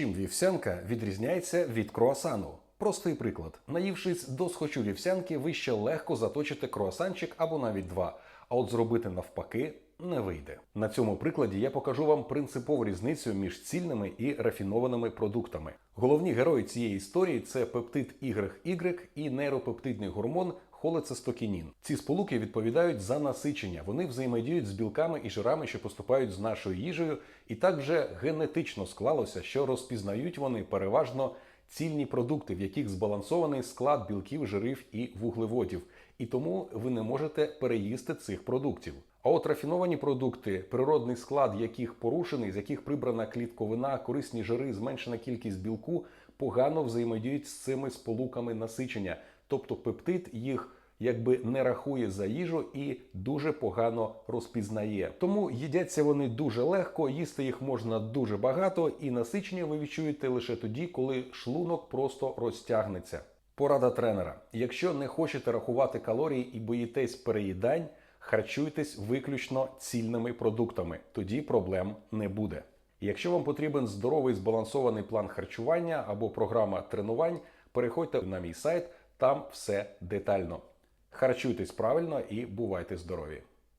Чим вівсянка відрізняється від круасану? Простий приклад. Наївшись до схочу вівсянки, ви ще легко заточите круасанчик або навіть два. А от зробити навпаки не вийде. На цьому прикладі я покажу вам принципову різницю між цільними і рафінованими продуктами. Головні герої цієї історії це пептид YY і нейропептидний гормон холецистокінін. Ці сполуки відповідають за насичення. Вони взаємодіють з білками і жирами, що поступають з нашою їжею, і так вже генетично склалося, що розпізнають вони переважно цільні продукти, в яких збалансований склад білків, жирів і вуглеводів, і тому ви не можете переїсти цих продуктів. А от рафіновані продукти, природний склад яких порушений, з яких прибрана клітковина, корисні жири, зменшена кількість білку, погано взаємодіють з цими сполуками насичення, тобто пептид їх якби не рахує за їжу і дуже погано розпізнає. Тому їдяться вони дуже легко, їсти їх можна дуже багато, і насичення ви відчуєте лише тоді, коли шлунок просто розтягнеться. Порада тренера: якщо не хочете рахувати калорії і боїтесь переїдань, харчуйтесь виключно цільними продуктами, тоді проблем не буде. Якщо вам потрібен здоровий збалансований план харчування або програма тренувань, переходьте на мій сайт, там все детально. Харчуйтесь правильно і бувайте здорові!